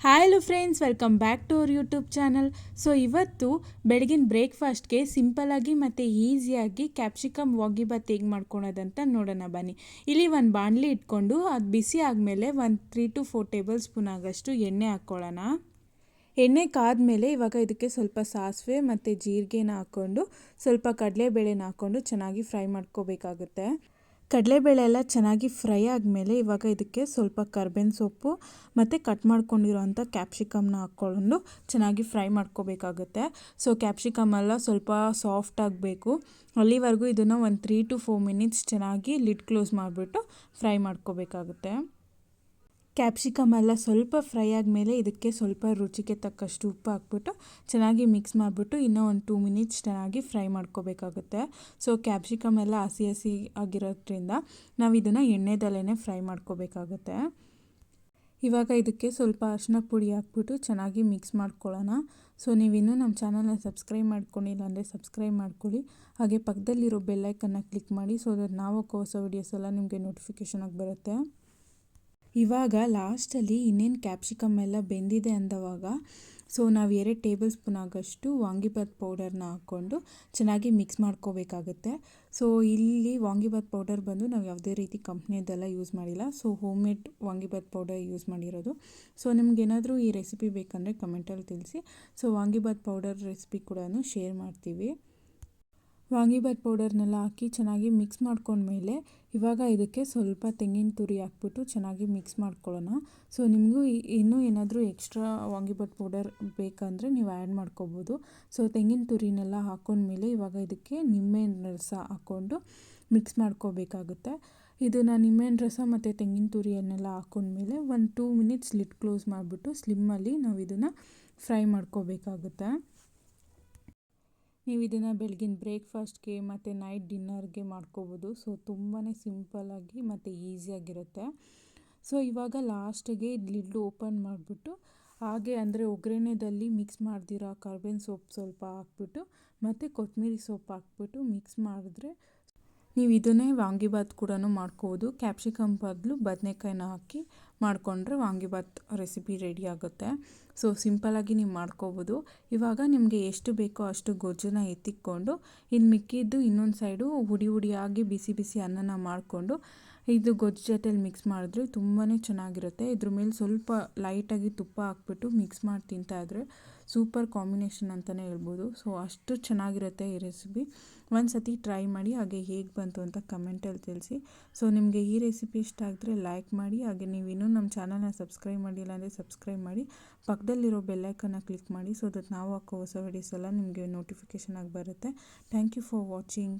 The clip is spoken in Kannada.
Hi hello friends welcome back to our YouTube channel so ಇವತ್ತು ಬೆಳಗಿನ ಬ್ರೇಕ್ಫಾಸ್ಟ್ಗೆ ಸಿಂಪಲಾಗಿ ಮತ್ತು ಈಸಿಯಾಗಿ ಕ್ಯಾಪ್ಸಿಕಮ್ ವಾಗಿಬಾತ್ ಹೇಗೆ ಮಾಡ್ಕೊಳೋದಂತ ನೋಡೋಣ ಬನ್ನಿ. ಇಲ್ಲಿ ಒಂದು ಬಾಣಲಿ ಇಟ್ಕೊಂಡು ಅದು ಬಿಸಿ ಆದಮೇಲೆ ಒಂದು three to four tablespoon ಆಗೋಷ್ಟು ಎಣ್ಣೆ ಹಾಕ್ಕೊಳ್ಳೋಣ. ಎಣ್ಣೆ ಕಾದ್ಮೇಲೆ ಇವಾಗ ಇದಕ್ಕೆ ಸ್ವಲ್ಪ ಸಾಸಿವೆ ಮತ್ತು ಜೀರಿಗೆನ ಹಾಕ್ಕೊಂಡು ಸ್ವಲ್ಪ ಕಡಲೆಬೇಳೆನ ಹಾಕ್ಕೊಂಡು ಚೆನ್ನಾಗಿ ಫ್ರೈ ಮಾಡ್ಕೋಬೇಕಾಗುತ್ತೆ. ಕಡಲೆಬೇಳೆ ಎಲ್ಲ ಚೆನ್ನಾಗಿ ಫ್ರೈ ಆದಮೇಲೆ ಇವಾಗ ಇದಕ್ಕೆ ಸ್ವಲ್ಪ ಕರ್ಬೇವಿನ ಸೊಪ್ಪು ಮತ್ತು ಕಟ್ ಮಾಡ್ಕೊಂಡಿರೋಂಥ ಕ್ಯಾಪ್ಸಿಕಮ್ನ ಹಾಕ್ಕೊಂಡು ಚೆನ್ನಾಗಿ ಫ್ರೈ ಮಾಡ್ಕೋಬೇಕಾಗುತ್ತೆ. ಸೊ ಕ್ಯಾಪ್ಸಿಕಮ್ ಎಲ್ಲ ಸ್ವಲ್ಪ ಸಾಫ್ಟ್ ಆಗಬೇಕು. ಅಲ್ಲಿವರೆಗೂ ಇದನ್ನು ಒಂದು ತ್ರೀ ಟು ಫೋರ್ ಮಿನಿಟ್ಸ್ ಚೆನ್ನಾಗಿ ಲಿಡ್ ಕ್ಲೋಸ್ ಮಾಡಿಬಿಟ್ಟು ಫ್ರೈ ಮಾಡ್ಕೋಬೇಕಾಗುತ್ತೆ. ಕ್ಯಾಪ್ಸಿಕಮ್ ಎಲ್ಲ ಸ್ವಲ್ಪ ಫ್ರೈ ಆದಮೇಲೆ ಇದಕ್ಕೆ ಸ್ವಲ್ಪ ರುಚಿಗೆ ತಕ್ಕಷ್ಟು ಉಪ್ಪು ಹಾಕ್ಬಿಟ್ಟು ಚೆನ್ನಾಗಿ ಮಿಕ್ಸ್ ಮಾಡಿಬಿಟ್ಟು ಇನ್ನೂ ಒಂದು ಟೂ ಮಿನಿಟ್ಸ್ ಚೆನ್ನಾಗಿ ಫ್ರೈ ಮಾಡ್ಕೋಬೇಕಾಗುತ್ತೆ. ಸೊ, ಕ್ಯಾಪ್ಸಿಕಮ್ ಎಲ್ಲ ಹಸಿ ಹಸಿ ಆಗಿರೋದ್ರಿಂದ ನಾವು ಇದನ್ನು ಎಣ್ಣೆದಲ್ಲೇ ಫ್ರೈ ಮಾಡ್ಕೋಬೇಕಾಗುತ್ತೆ. ಇವಾಗ ಇದಕ್ಕೆ ಸ್ವಲ್ಪ ಅರಿಶಿನ ಪುಡಿ ಹಾಕ್ಬಿಟ್ಟು ಚೆನ್ನಾಗಿ ಮಿಕ್ಸ್ ಮಾಡ್ಕೊಳ್ಳೋಣ. ಸೊ, ನೀವಿನ್ನೂ ನಮ್ಮ ಚಾನಲ್ನ ಸಬ್ಸ್ಕ್ರೈಬ್ ಮಾಡ್ಕೊಂಡಿಲ್ಲ ಅಂದರೆ ಸಬ್ಸ್ಕ್ರೈಬ್ ಮಾಡ್ಕೊಳ್ಳಿ. ಹಾಗೆ ಪಕ್ಕದಲ್ಲಿರೋ ಬೆಲ್ಲೈಕನ್ನ ಕ್ಲಿಕ್ ಮಾಡಿ, ಸೊ ದಟ್ ನಾವು ಹೊಸ ವೀಡಿಯೋಸ್ ಎಲ್ಲ ನಿಮಗೆ ನೋಟಿಫಿಕೇಷನ್ ಆಗಿ ಬರುತ್ತೆ. ಇವಾಗ ಲಾಸ್ಟಲ್ಲಿ ಇನ್ನೇನು ಕ್ಯಾಪ್ಸಿಕಮ್ ಎಲ್ಲ ಬೆಂದಿದೆ ಅಂದವಾಗ ಸೊ ನಾವು ಎರಡು ಟೇಬಲ್ ಸ್ಪೂನ್ ಆಗೋಷ್ಟು ವಾಂಗಿಬಾತ್ ಪೌಡರ್ನ ಹಾಕ್ಕೊಂಡು ಚೆನ್ನಾಗಿ ಮಿಕ್ಸ್ ಮಾಡ್ಕೋಬೇಕಾಗುತ್ತೆ. ಸೊ ಇಲ್ಲಿ ವಾಂಗಿಬಾತ್ ಪೌಡರ್ ಬಂದು ನಾವು ಯಾವುದೇ ರೀತಿ ಕಂಪ್ನಿದೆಲ್ಲ ಯೂಸ್ ಮಾಡಿಲ್ಲ. So homemade vangibath powder use ಮಾಡಿರೋದು ಸೊ ನಿಮ್ಗೇನಾದರೂ ಈ ರೆಸಿಪಿ ಬೇಕಂದರೆ ಕಮೆಂಟಲ್ಲಿ ತಿಳಿಸಿ. ಸೊ ವಾಂಗಿಬಾತ್ ಪೌಡರ್ ರೆಸಿಪಿ ಕೂಡ ಶೇರ್ ಮಾಡ್ತೀವಿ. ವಾಂಗಿಬಾತ್ ಪೌಡರ್ನೆಲ್ಲ ಹಾಕಿ ಚೆನ್ನಾಗಿ ಮಿಕ್ಸ್ ಮಾಡ್ಕೊಂಡ್ಮೇಲೆ ಇವಾಗ ಇದಕ್ಕೆ ಸ್ವಲ್ಪ ತೆಂಗಿನ ತುರಿ ಹಾಕ್ಬಿಟ್ಟು ಚೆನ್ನಾಗಿ ಮಿಕ್ಸ್ ಮಾಡ್ಕೊಳ್ಳೋಣ. ಸೊ, ನಿಮಗೂ ಇನ್ನೂ ಏನಾದರೂ ಎಕ್ಸ್ಟ್ರಾ ವಾಂಗಿಬಾತ್ ಪೌಡರ್ ಬೇಕಂದರೆ ನೀವು ಆ್ಯಡ್ ಮಾಡ್ಕೋಬೋದು. ಸೊ, ತೆಂಗಿನ ತುರಿನೆಲ್ಲ ಹಾಕ್ಕೊಂಡ್ಮೇಲೆ ಇವಾಗ ಇದಕ್ಕೆ ನಿಂಬೆ ರಸ ಹಾಕ್ಕೊಂಡು ಮಿಕ್ಸ್ ಮಾಡ್ಕೋಬೇಕಾಗುತ್ತೆ. ಇದನ್ನು ನಿಂಬೆಹಣ್ಣು ರಸ ಮತ್ತು ತೆಂಗಿನ ತುರಿಯನ್ನೆಲ್ಲ ಹಾಕ್ಕೊಂಡ್ಮೇಲೆ ಒಂದು ಟೂ ಮಿನಿಟ್ಸ್ ಲಿಟ್ ಕ್ಲೋಸ್ ಮಾಡಿಬಿಟ್ಟು ಸ್ಲಿಮ್ಮಲ್ಲಿ ನಾವು ಇದನ್ನು ಫ್ರೈ ಮಾಡ್ಕೋಬೇಕಾಗುತ್ತೆ. ನೀವು ಇದನ್ನು ಬೆಳಗಿನ ಬ್ರೇಕ್ಫಾಸ್ಟ್ಗೆ ಮತ್ತು ನೈಟ್ ಡಿನ್ನರ್ಗೆ ಮಾಡ್ಕೋಬೋದು. ಸೊ ತುಂಬಾ ಸಿಂಪಲ್ಲಾಗಿ ಮತ್ತು ಈಸಿಯಾಗಿರುತ್ತೆ ಸೊ, ಇವಾಗ ಲಾಸ್ಟಿಗೆ ಲಿಡ್ಡು ಓಪನ್ ಮಾಡಿಬಿಟ್ಟು, ಹಾಗೆ ಅಂದರೆ ಒಗ್ಗರಣೆದಲ್ಲಿ ಮಿಕ್ಸ್ ಮಾಡ್ದಿರೋ ಕರ್ಬೇವಿನ ಸೊಪ್ಪು ಸ್ವಲ್ಪ ಹಾಕ್ಬಿಟ್ಟು, ಮತ್ತು ಕೊತ್ತಂಬರಿ ಸೊಪ್ಪು ಹಾಕ್ಬಿಟ್ಟು ಮಿಕ್ಸ್ ಮಾಡಿದ್ರೆ ನೀವು ಇದನ್ನೇ ವಾಂಗಿಬಾತ್ ಕೂಡ ಮಾಡ್ಕೋಬೋದು. ಕ್ಯಾಪ್ಸಿಕಮ್ ಬದಲು ಬದನೆಕಾಯಿನ ಹಾಕಿ ಮಾಡಿಕೊಂಡ್ರೆ ವಾಂಗಿಬಾತ್ ರೆಸಿಪಿ ರೆಡಿ ಆಗುತ್ತೆ. ಸೊ ಸಿಂಪಲಾಗಿ ನೀವು ಮಾಡ್ಕೋಬೋದು. ಇವಾಗ ನಿಮಗೆ ಎಷ್ಟು ಬೇಕೋ ಅಷ್ಟು ಗೊಜ್ಜನ್ನ ಎತ್ತಿಕ್ಕೊಂಡು ಇನ್ನು ಮಿಕ್ಕಿದ್ದು ಇನ್ನೊಂದು ಸೈಡು ಹುಡಿ ಹುಡಿಯಾಗಿ ಬಿಸಿ ಬಿಸಿ ಅನ್ನನ ಮಾಡಿಕೊಂಡು ಇದು ಗೊಜ್ಜು ಮಿಕ್ಸ್ ಮಾಡಿದ್ರೆ ತುಂಬಾ ಚೆನ್ನಾಗಿರುತ್ತೆ. ಇದ್ರ ಮೇಲೆ ಸ್ವಲ್ಪ ಲೈಟಾಗಿ ತುಪ್ಪ ಹಾಕ್ಬಿಟ್ಟು ಮಿಕ್ಸ್ ಮಾಡಿ ತಿಂತಾಯಿದ್ರೆ ಸೂಪರ್ ಕಾಂಬಿನೇಷನ್ ಅಂತಲೇ ಹೇಳ್ಬೋದು. ಸೊ ಅಷ್ಟು ಚೆನ್ನಾಗಿರುತ್ತೆ ಈ ರೆಸಿಪಿ ಒಂದು ಸತಿ ಟ್ರೈ ಮಾಡಿ ಹಾಗೆ ಹೇಗೆ ಬಂತು ಅಂತ ಕಮೆಂಟಲ್ಲಿ ತಿಳಿಸಿ. ಸೊ ನಿಮಗೆ ಈ ರೆಸಿಪಿ ಇಷ್ಟ ಆಗಿದ್ರೆ ಲೈಕ್ ಮಾಡಿ, ಹಾಗೆ ನೀವು ಇನ್ನೂ ನಮ್ಮ ಚಾನಲ್ನ ಸಬ್ಸ್ಕ್ರೈಬ್ ಮಾಡಿಲ್ಲ ಅಂದರೆ ಸಬ್ಸ್ಕ್ರೈಬ್ ಮಾಡಿ. ಪಕ್ಕದಲ್ಲಿರೋ ಬೆಲ್ಲೈಕನ್ನ ಕ್ಲಿಕ್ ಮಾಡಿ ಸೊ ದಟ್ ನಾವು ಹಾಕೋ ಹೊಸ ವಿಡಿಯೋಸ್ ಎಲ್ಲ ನಿಮಗೆ ನೋಟಿಫಿಕೇಷನ್ ಆಗಿ ಬರುತ್ತೆ. Thank you for watching